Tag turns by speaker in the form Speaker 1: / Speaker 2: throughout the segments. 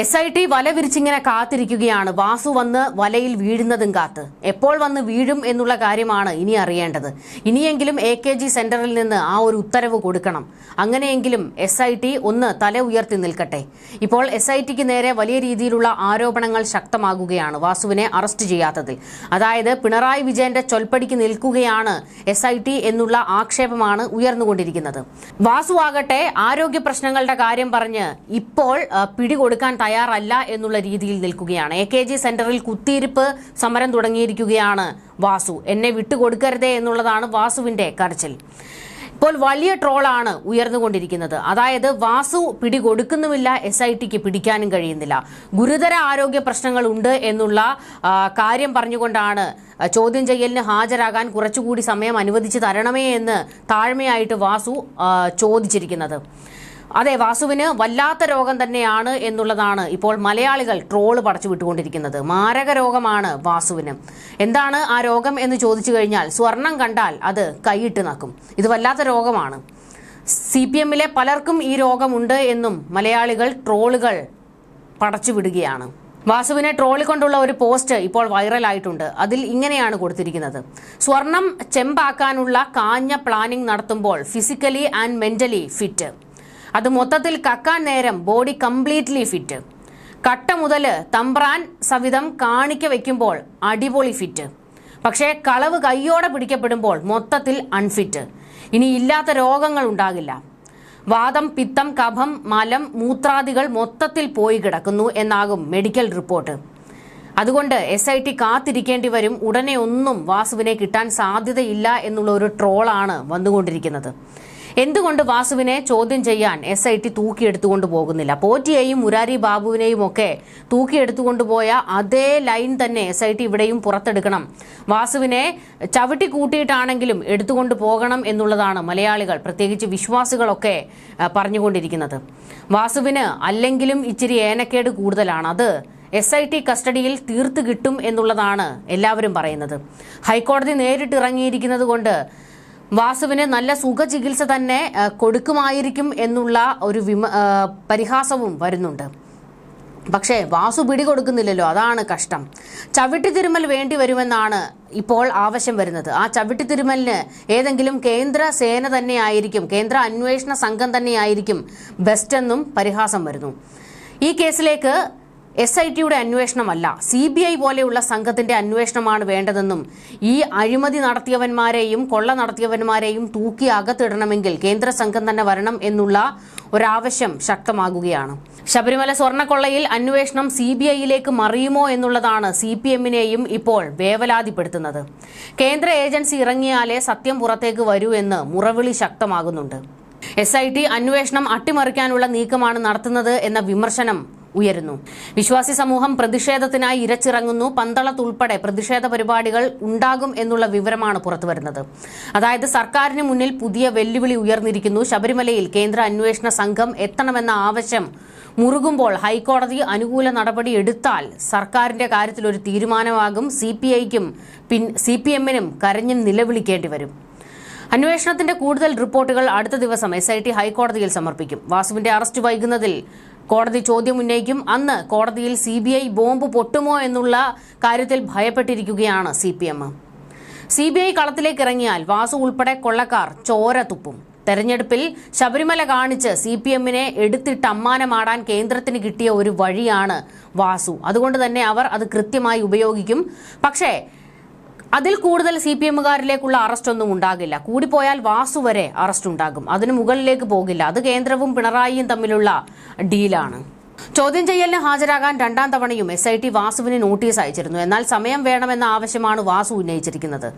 Speaker 1: S I T വല വിരിച്ചിങ്ങനെ കാത്തിരിക്കുകയാണ്. വാസു വന്ന് വലയിൽ വീഴുന്നതും കാത്ത്. എപ്പോൾ വന്ന് വീഴും എന്നുള്ള കാര്യമാണ് ഇനി അറിയേണ്ടത്. ഇനിയെങ്കിലും എ കെ ജി സെന്ററിൽ നിന്ന് ആ ഒരു ഉത്തരവ് കൊടുക്കണം. അങ്ങനെയെങ്കിലും എസ് ഐ ടി ഒന്ന് തല ഉയർത്തി നിൽക്കട്ടെ. ഇപ്പോൾ എസ് ഐ ടിക്ക് നേരെ വലിയ രീതിയിലുള്ള ആരോപണങ്ങൾ ശക്തമാകുകയാണ് വാസുവിനെ അറസ്റ്റ് ചെയ്യാത്തതിൽ. അതായത് പിണറായി വിജയന്റെ ചൊൽപ്പടിക്ക് നിൽക്കുകയാണ് എസ് ഐ ടി എന്നുള്ള ആക്ഷേപമാണ് ഉയർന്നുകൊണ്ടിരിക്കുന്നത്. വാസു ആകട്ടെ ആരോഗ്യ പ്രശ്നങ്ങളുടെ കാര്യം പറഞ്ഞ് ഇപ്പോൾ പിടികൊടുക്കാൻ തയ്യാറല്ല എന്നുള്ള രീതിയിൽ നിൽക്കുകയാണ്. എ കെ ജി സെന്ററിൽ കുത്തിയിരിപ്പ് സമരം തുടങ്ങിയിരിക്കുകയാണ് വാസു. എന്നെ വിട്ടുകൊടുക്കരുതേ എന്നുള്ളതാണ് വാസുവിന്റെ കരച്ചിൽ. ഇപ്പോൾ വലിയ ട്രോളാണ് ഉയർന്നുകൊണ്ടിരിക്കുന്നത്. അതായത് വാസു പിടികൊടുക്കുന്നുമില്ല എസ് ഐ ടിക്ക് പിടിക്കാനും കഴിയുന്നില്ല. ഗുരുതര ആരോഗ്യ പ്രശ്നങ്ങൾ ഉണ്ട് എന്നുള്ള കാര്യം പറഞ്ഞുകൊണ്ടാണ് ചോദ്യം ചെയ്യലിന് ഹാജരാകാൻ കുറച്ചുകൂടി സമയം അനുവദിച്ചു തരണമേ എന്ന് താഴ്മയായിട്ട് വാസു ചോദിച്ചിരിക്കുന്നത്. അതെ വാസുവിന് വല്ലാത്ത രോഗം തന്നെയാണ് എന്നുള്ളതാണ് ഇപ്പോൾ മലയാളികൾ ട്രോൾ പടച്ചു വിട്ടുകൊണ്ടിരിക്കുന്നത്. മാരക രോഗമാണ് വാസുവിന്. എന്താണ് ആ രോഗം എന്ന് ചോദിച്ചു കഴിഞ്ഞാൽ സ്വർണം കണ്ടാൽ അത് കൈയിട്ട് നക്കും. ഇത് വല്ലാത്ത രോഗമാണ്. സി പി എമ്മിലെ പലർക്കും ഈ രോഗമുണ്ട് എന്നും മലയാളികൾ ട്രോളുകൾ പടച്ചു വിടുകയാണ്. വാസുവിനെ ട്രോളിക്കൊണ്ടുള്ള ഒരു പോസ്റ്റ് ഇപ്പോൾ വൈറലായിട്ടുണ്ട്. അതിൽ ഇങ്ങനെയാണ് കൊടുത്തിരിക്കുന്നത്. സ്വർണം ചെമ്പാക്കാനുള്ള കാഞ്ഞ പ്ലാനിംഗ് നടത്തുമ്പോൾ ഫിസിക്കലി ആൻഡ് മെന്റലി ഫിറ്റ്. അത് മൊത്തത്തിൽ കക്കാൻ നേരം ബോഡി കംപ്ലീറ്റ്ലി ഫിറ്റ്. കട്ട മുതൽ തമ്പ്രാൻ സവിധം കാണിക്ക വയ്ക്കുമ്പോൾ അടിപൊളി ഫിറ്റ്. പക്ഷേ കളവ് കയ്യോടെ പിടിക്കപ്പെടുമ്പോൾ മൊത്തത്തിൽ അൺഫിറ്റ് ഇനി ഇല്ലാത്ത രോഗങ്ങൾ ഉണ്ടാകില്ല. വാദം പിത്തം കഫം മലം മൂത്രാദികൾ മൊത്തത്തിൽ പോയി കിടക്കുന്നു എന്നാകും മെഡിക്കൽ റിപ്പോർട്ട് അതുകൊണ്ട് എസ് ഐ ടി കാത്തിരിക്കേണ്ടി വരും. ഉടനെ ഒന്നും വാസുവിനെ കിട്ടാൻ സാധ്യതയില്ല എന്നുള്ള ഒരു ട്രോളാണ് വന്നുകൊണ്ടിരിക്കുന്നത്. എന്തുകൊണ്ട് വാസുവിനെ ചോദ്യം ചെയ്യാൻ എസ് ഐ ടി തൂക്കിയെടുത്തുകൊണ്ട് പോകുന്നില്ല? പോറ്റിയെയും മുരാരി ബാബുവിനെയും ഒക്കെ തൂക്കിയെടുത്തുകൊണ്ട് പോയ അതേ ലൈൻ തന്നെ എസ് ഐ ടി ഇവിടെയും പുറത്തെടുക്കണം. വാസുവിനെ ചവിട്ടി കൂട്ടിയിട്ടാണെങ്കിലും എടുത്തുകൊണ്ട് പോകണം എന്നുള്ളതാണ് മലയാളികൾ പ്രത്യേകിച്ച് വിശ്വാസികളൊക്കെ പറഞ്ഞുകൊണ്ടിരിക്കുന്നത്. വാസുവിന് അല്ലെങ്കിലും ഇച്ചിരി ഏനക്കേട് കൂടുതലാണ്. അത് എസ് ഐ ടി കസ്റ്റഡിയിൽ തീർത്തു കിട്ടും എന്നുള്ളതാണ് എല്ലാവരും പറയുന്നത്. ഹൈക്കോടതി നേരിട്ടിറങ്ങിയിരിക്കുന്നത് കൊണ്ട് വാസുവിന് നല്ല സുഖ സുഖചികിത്സ തന്നെ കൊടുക്കുമായിരിക്കും എന്നുള്ള ഒരു വിമ പരിഹാസവും വരുന്നുണ്ട്. പക്ഷേ വാസു പിടികൊടുക്കുന്നില്ലല്ലോ അതാണ് കഷ്ടം. ചവിട്ടി തിരുമൽ വേണ്ടി വരുമെന്നാണ് ഇപ്പോൾ ആവശ്യം വരുന്നത്. ആ ചവിട്ടി തിരുമലിന് ഏതെങ്കിലും കേന്ദ്ര സേന തന്നെയായിരിക്കും കേന്ദ്ര അന്വേഷണ സംഘം തന്നെയായിരിക്കും ബെസ്റ്റെന്നും പരിഹാസം വരുന്നു. ഈ കേസിലേക്ക് എസ് ഐ ടിയുടെ അന്വേഷണമല്ല സി ബി ഐ പോലെയുള്ള സംഘത്തിന്റെ അന്വേഷണമാണ് വേണ്ടതെന്നും ഈ അഴിമതി നടത്തിയവന്മാരെയും കൊള്ള നടത്തിയവന്മാരെയും തൂക്കി അകത്തിടണമെങ്കിൽ കേന്ദ്ര സംഘം തന്നെ വരണം എന്നുള്ള ഒരാവശ്യം ശക്തമാകുകയാണ്. ശബരിമല സ്വർണക്കൊള്ളയിൽ അന്വേഷണം സി ബി ഐയിലേക്ക് മറിയുമോ എന്നുള്ളതാണ് സി പി എമ്മിനെയും ഇപ്പോൾ വേവലാതിപ്പെടുത്തുന്നത്. കേന്ദ്ര ഏജൻസി ഇറങ്ങിയാലേ സത്യം പുറത്തേക്ക് വരൂ എന്ന് മുറവിളി ശക്തമാകുന്നുണ്ട്. എസ് ഐ ടി അന്വേഷണം അട്ടിമറിക്കാനുള്ള നീക്കമാണ് നടത്തുന്നത് എന്ന വിമർശനം ഉയരുന്നു. വിശ്വാസി സമൂഹം പ്രതിഷേധത്തിനായി ഇരച്ചിറങ്ങുന്നു. പന്തളത്തുൾപ്പെടെ പ്രതിഷേധ പരിപാടികൾ ഉണ്ടാകും എന്നുള്ള വിവരമാണ് പുറത്തുവരുന്നത്. അതായത് സർക്കാരിന് മുന്നിൽ പുതിയ വെല്ലുവിളി ഉയർന്നിരിക്കുന്നു. ശബരിമലയിൽ കേന്ദ്ര അന്വേഷണ സംഘം എത്തണമെന്ന ആവശ്യം മുറുകുമ്പോൾ ഹൈക്കോടതി അനുകൂല നടപടി എടുത്താൽ സർക്കാരിന്റെ കാര്യത്തിൽ ഒരു തീരുമാനമാകും. സി പി ഐക്കും പിൻ സി പി എമ്മിനും കരഞ്ഞു നിലവിളിക്കേണ്ടി വരും. അന്വേഷണത്തിന്റെ കൂടുതൽ റിപ്പോർട്ടുകൾ അടുത്ത ദിവസം എസ് ഐ ടി ഹൈക്കോടതിയിൽ സമർപ്പിക്കും. വാസുവിന്റെ അറസ്റ്റ് വൈകുന്നതിൽ കോടതി ചോദ്യം ഉന്നയിക്കും. അന്ന് കോടതിയിൽ സി ബി ഐ ബോംബ് പൊട്ടുമോ എന്നുള്ള കാര്യത്തിൽ ഭയപ്പെട്ടിരിക്കുകയാണ് C P M. C B I കളത്തിലേക്ക് ഇറങ്ങിയാൽ വാസു ഉൾപ്പെടെ കൊള്ളക്കാർ ചോര തുപ്പും. തെരഞ്ഞെടുപ്പിൽ ശബരിമല കാണിച്ച് സി പി എമ്മിനെ എടുത്തിട്ട് അമ്മാനമാടാൻ കേന്ദ്രത്തിന് കിട്ടിയ ഒരു വഴിയാണ് വാസു. അതുകൊണ്ട് തന്നെ അവർ അത് കൃത്യമായി ഉപയോഗിക്കും. പക്ഷേ അതിൽ കൂടുതൽ സി പി എമ്മുകാരിലേക്കുള്ള അറസ്റ്റ് ഒന്നും ഉണ്ടാകില്ല. കൂടിപ്പോയാൽ വാസു വരെ അറസ്റ്റ് ഉണ്ടാകും അതിന് മുകളിലേക്ക് പോകില്ല. അത് കേന്ദ്രവും പിണറായിയും തമ്മിലുള്ള ഡീലാണ് ചോദ്യം ചെയ്യലിന് ഹാജരാകാൻ രണ്ടാം തവണയും എസ് ഐ ടി വാസുവിന് നോട്ടീസ് അയച്ചിരുന്നു. എന്നാൽ സമയം വേണമെന്ന ആവശ്യമാണ് വാസു ഉന്നയിച്ചിരിക്കുന്നത്.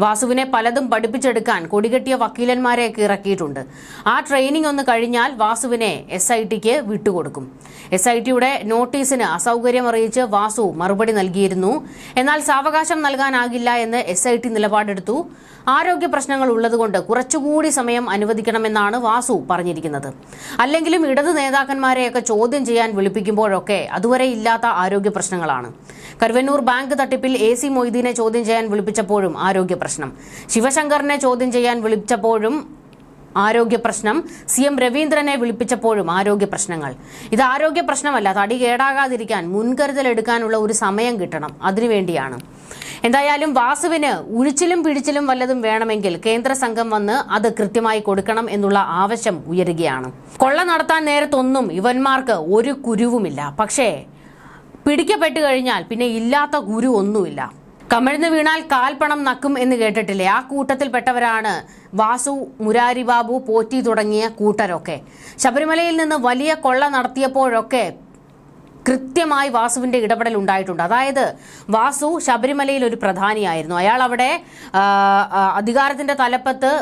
Speaker 1: വാസുവിനെ പലതും പഠിപ്പിച്ചെടുക്കാൻ കൊടികെട്ടിയ വക്കീലന്മാരെയൊക്കെ ഇറക്കിയിട്ടുണ്ട്. ആ ട്രെയിനിംഗ് ഒന്ന് കഴിഞ്ഞാൽ വാസുവിനെ എസ് ഐ ടിക്ക് വിട്ടുകൊടുക്കും. എസ് ഐ ടിയുടെ നോട്ടീസിന് അസൗകര്യം അറിയിച്ച് വാസു മറുപടി നൽകിയിരുന്നു. എന്നാൽ സാവകാശം നൽകാനാകില്ല എന്ന് എസ് ഐ ടി നിലപാടെടുത്തു. ആരോഗ്യ പ്രശ്നങ്ങൾ ഉള്ളതുകൊണ്ട് കുറച്ചുകൂടി സമയം അനുവദിക്കണമെന്നാണ് വാസു പറഞ്ഞിരിക്കുന്നത്. അല്ലെങ്കിലും ഇടത് നേതാക്കന്മാരെയൊക്കെ ചോദ്യം ചെയ്യാൻ വിളിപ്പിക്കുമ്പോഴൊക്കെ അതുവരെ ഇല്ലാത്ത ആരോഗ്യ പ്രശ്നങ്ങളാണ്. കരുവന്നൂർ ബാങ്ക് തട്ടിപ്പിൽ എ സി മൊയ്തീനെ ചോദ്യം ചെയ്യാൻ വിളിപ്പിച്ചപ്പോഴും ആരോഗ്യ പ്രശ്നം. ശിവശങ്കറിനെ ചോദ്യം ചെയ്യാൻ വിളിച്ചപ്പോഴും ആരോഗ്യ പ്രശ്നം. സി എം രവീന്ദ്രനെ വിളിപ്പിച്ചപ്പോഴും ആരോഗ്യ പ്രശ്നങ്ങൾ. ഇത് ആരോഗ്യ പ്രശ്നമല്ല തടി കേടാകാതിരിക്കാൻ മുൻകരുതൽ എടുക്കാനുള്ള ഒരു സമയം കിട്ടണം. അതിനുവേണ്ടിയാണ്. എന്തായാലും വാസുവിന് ഉഴിച്ചിലും പിടിച്ചിലും വല്ലതും വേണമെങ്കിൽ കേന്ദ്ര സംഘം വന്ന് അത് കൃത്യമായി കൊടുക്കണം എന്നുള്ള ആവശ്യം ഉയരുകയാണ്. കൊള്ള നടത്താൻ നേരത്തൊന്നും ഇവന്മാർക്ക് ഒരു കുരുവുമില്ല. പക്ഷേ പിടിക്കപ്പെട്ടു കഴിഞ്ഞാൽ പിന്നെ ഇല്ലാത്ത ഗുരു ഒന്നുമില്ല. കമിഴ്ന്ന് വീണാൽ കാൽപ്പണം നക്കും എന്ന് കേട്ടിട്ടില്ലേ? ആ കൂട്ടത്തിൽപ്പെട്ടവരാണ് വാസു മുരാരി ബാബു പോറ്റി തുടങ്ങിയ കൂട്ടരൊക്കെ. ശബരിമലയിൽ നിന്ന് വലിയ കൊള്ള നടത്തിയപ്പോഴൊക്കെ കൃത്യമായി വാസുവിന്റെ ഇടപെടൽ ഉണ്ടായിട്ടുണ്ട്. അതായത് വാസു ശബരിമലയിൽ ഒരു പ്രധാനിയായിരുന്നു. അയാൾ അവിടെ അധികാരത്തിന്റെ തലപ്പത്ത്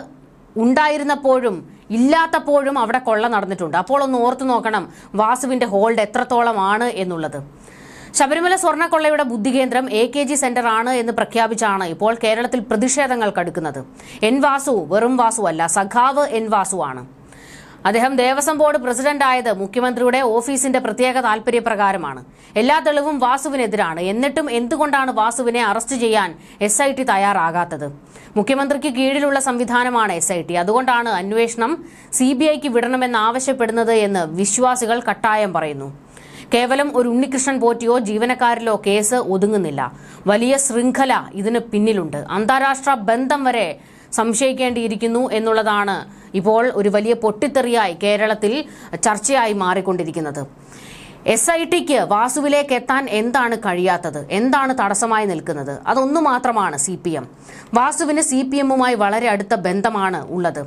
Speaker 1: ഉണ്ടായിരുന്നപ്പോഴും ഇല്ലാത്തപ്പോഴും അവിടെ കൊള്ള നടന്നിട്ടുണ്ട്. അപ്പോൾ ഒന്ന് ഓർത്തു നോക്കണം വാസുവിന്റെ ഹോൾഡ് എത്രത്തോളമാണ് എന്നുള്ളത്. ശബരിമല സ്വർണക്കൊള്ളയുടെ ബുദ്ധികേന്ദ്രം എ കെ ജി സെന്റർ ആണ് എന്ന് പ്രഖ്യാപിച്ചാണ് ഇപ്പോൾ കേരളത്തിൽ പ്രതിഷേധങ്ങൾ കടുക്കുന്നത്. എൻ വാസു വെറും വാസു അല്ല സഖാവ് എൻ വാസു ആണ്. അദ്ദേഹം ദേവസ്വം ബോർഡ് പ്രസിഡന്റ് ആയത് മുഖ്യമന്ത്രിയുടെ ഓഫീസിന്റെ പ്രത്യേക താൽപര്യപ്രകാരമാണ്. എല്ലാ തെളിവും വാസുവിനെതിരാണ്. എന്നിട്ടും എന്തുകൊണ്ടാണ് വാസുവിനെ അറസ്റ്റ് ചെയ്യാൻ എസ് ഐ ടി തയ്യാറാകാത്തത്? മുഖ്യമന്ത്രിക്ക് കീഴിലുള്ള സംവിധാനമാണ് എസ് ഐ ടി. അതുകൊണ്ടാണ് അന്വേഷണം സി ബി ഐക്ക് വിടണമെന്നാവശ്യപ്പെടുന്നത് എന്ന് വിശ്വാസികൾ കട്ടായം പറയുന്നു. കേവലം ഒരു ഉണ്ണികൃഷ്ണൻ പോറ്റിയോ ജീവനക്കാരിലോ കേസ് ഒതുങ്ങുന്നില്ല. വലിയ ശൃംഖല ഇതിന് പിന്നിലുണ്ട്. അന്താരാഷ്ട്ര ബന്ധം വരെ സംശയിക്കേണ്ടിയിരിക്കുന്നു എന്നുള്ളതാണ് ഇപ്പോൾ ഒരു വലിയ പൊട്ടിത്തെറിയായി കേരളത്തിൽ ചർച്ചയായി മാറിക്കൊണ്ടിരിക്കുന്നത്. എസ് ഐ ടിക്ക് വാസുവിലേക്ക് എത്താൻ എന്താണ് കഴിയാത്തത്? എന്താണ് തടസ്സമായി നിൽക്കുന്നത്? അതൊന്നു മാത്രമാണ് സി പി എം. വാസുവിന് സി പി എമ്മുമായി വളരെ അടുത്ത ബന്ധമാണ് ഉള്ളത്.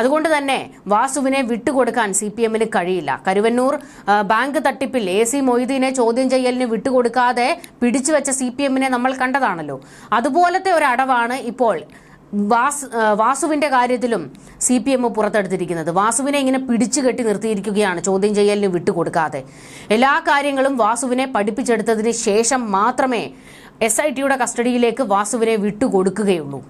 Speaker 1: അതുകൊണ്ട് തന്നെ വാസുവിനെ വിട്ടുകൊടുക്കാൻ സി പി എമ്മിന് കഴിയില്ല. കരുവന്നൂർ ബാങ്ക് തട്ടിപ്പിൽ എ സി മൊയ്തീനെ ചോദ്യം ചെയ്യലിന് വിട്ടുകൊടുക്കാതെ പിടിച്ചുവെച്ച സി പി എമ്മിനെ നമ്മൾ കണ്ടതാണല്ലോ. അതുപോലത്തെ ഒരു അടവാണ് ഇപ്പോൾ വാസ് വാസുവിന്റെ കാര്യത്തിലും സി പി എം പുറത്തെടുത്തിരിക്കുന്നത്. വാസുവിനെ ഇങ്ങനെ പിടിച്ചു കെട്ടി നിർത്തിയിരിക്കുകയാണ്. ചോദ്യം ചെയ്യലിന് വിട്ടുകൊടുക്കാതെ. എല്ലാ കാര്യങ്ങളും വാസുവിനെ പഠിപ്പിച്ചെടുത്തതിന് ശേഷം മാത്രമേ എസ് ഐ ടിയുടെ കസ്റ്റഡിയിലേക്ക് വാസുവിനെ വിട്ടുകൊടുക്കുകയുള്ളൂ.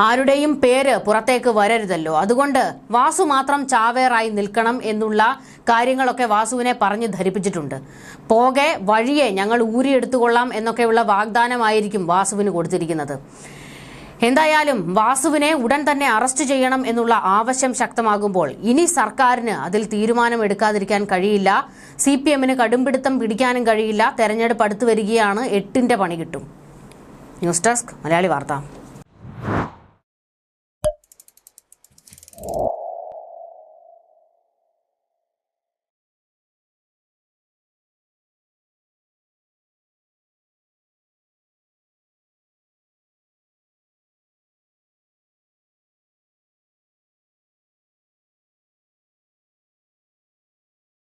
Speaker 1: ആരുടെയും പേര് പുറത്തേക്ക് വരരുതല്ലോ. അതുകൊണ്ട് വാസു മാത്രം ചാവേറായി നിൽക്കണം എന്നുള്ള കാര്യങ്ങളൊക്കെ വാസുവിനെ പറഞ്ഞ് ധരിപ്പിച്ചിട്ടുണ്ട്. പോകെ വഴിയെ ഞങ്ങൾ ഊരിയെടുത്തുകൊള്ളാം എന്നൊക്കെയുള്ള വാഗ്ദാനമായിരിക്കും വാസുവിന് കൊടുത്തിരിക്കുന്നത്. എന്തായാലും വാസുവിനെ ഉടൻ തന്നെ അറസ്റ്റ് ചെയ്യണം എന്നുള്ള ആവശ്യം ശക്തമാകുമ്പോൾ ഇനി സർക്കാരിന് അതിൽ തീരുമാനം എടുക്കാതിരിക്കാൻ കഴിയില്ല. സി പി എമ്മിന് കടുംപിടുത്തം പിടിക്കാനും കഴിയില്ല. തെരഞ്ഞെടുപ്പ് അടുത്തു വരികയാണ് എട്ടിന്റെ പണി കിട്ടും. ന്യൂസ് ഡെസ്ക് മലയാളി വാർത്ത.